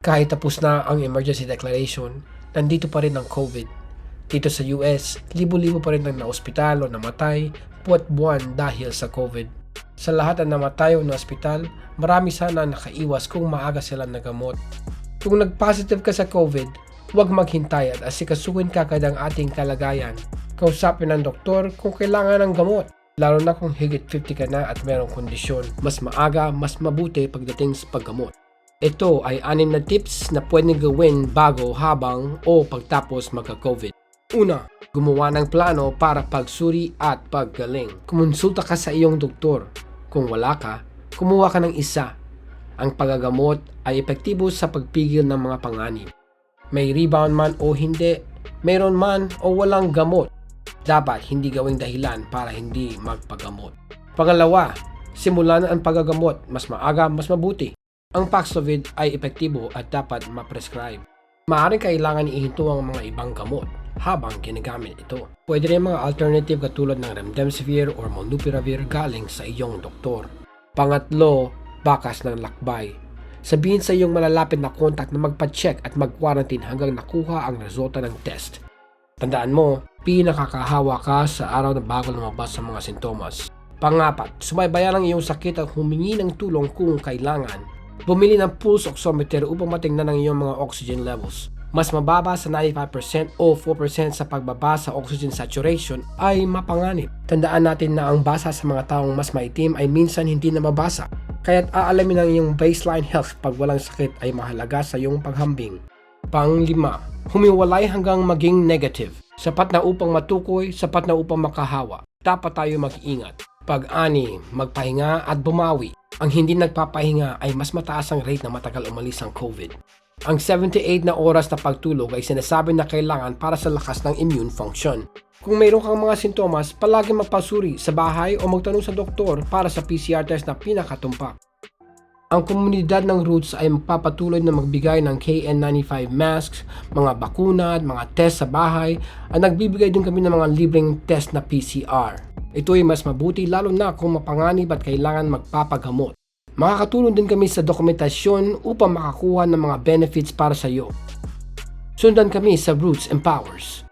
Kahit tapos na ang emergency declaration, nandito pa rin ang COVID. Dito sa US, libo-libo pa rin ang naospital o namatay buwat buwan dahil sa COVID. Sa lahat ng namatay o na-ospital, marami sana nakaiwas kung maaga sila nagamot. Kung nag-positive ka sa COVID, huwag maghintay at asikasuhin kagad ang ating kalagayan. Kausapin ng doktor kung kailangan ng gamot, lalo na kung higit 50 ka na at merong kondisyon. Mas maaga, mas mabuti pagdating sa paggamot. Ito ay anim na tips na pwedeng gawin bago, habang o pagtapos magka-COVID. Una, gumawa ng plano para pagsuri at paggaling. Kumonsulta ka sa iyong doktor. Kung wala ka, kumuha ka ng isa. Ang pagagamot ay epektibo sa pagpigil ng mga panganib. May rebound man o hindi, mayroon man o walang gamot, dapat hindi gawing dahilan para hindi magpagamot. Pangalawa, simulan ang pagagamot mas maaga mas mabuti. Ang Paxlovid ay epektibo at dapat ma-prescribe. Maaaring kailangan ihinto ang mga ibang gamot habang ginagamit ito. Pwede rin mga alternative katulad ng Remdesivir or Molnupiravir galing sa iyong doktor. Pangatlo, bakas ng lakbay. Sabihin sa iyong malalapit na kontak na magpa-check at mag-quarantine hanggang nakuha ang resulta ng test. Tandaan mo, pinakakahawa ka sa araw na bago lumabas sa mga sintomas. Pangapat, sumaybayan ang iyong sakit at humingi ng tulong kung kailangan. Bumili ng pulse oximeter upang matingnan ang iyong mga oxygen levels. Mas mababa sa 95% o 4% sa pagbaba sa oxygen saturation ay mapanganib. Tandaan natin na ang basa sa mga taong mas maitim ay minsan hindi na mabasa. Kaya't aalamin ang iyong baseline health pag walang sakit ay mahalaga sa iyong paghambing. Panglima, humiwalay hanggang maging negative. Sapat na upang matukoy, sapat na upang makahawa. Dapat tayo mag-ingat. Pag-ani, magpahinga at bumawi. Ang hindi nagpapahinga ay mas mataas ang rate na matagal umalis ang COVID. Ang 78 na oras na pagtulog ay sinasabi na kailangan para sa lakas ng immune function. Kung mayroon kang mga sintomas, palagi magpasuri sa bahay o magtanong sa doktor para sa PCR test na pinakatumpak. Ang komunidad ng Roots ay magpapatuloy na magbigay ng KN95 masks, mga bakuna at mga test sa bahay at nagbibigay din kami ng mga libreng test na PCR. Ito ay mas mabuti lalo na kung mapanganib at kailangan magpapagamot. Makakatulong din kami sa dokumentasyon upang makakuha ng mga benefits para sa iyo. Sundan kami sa Roots Empowers.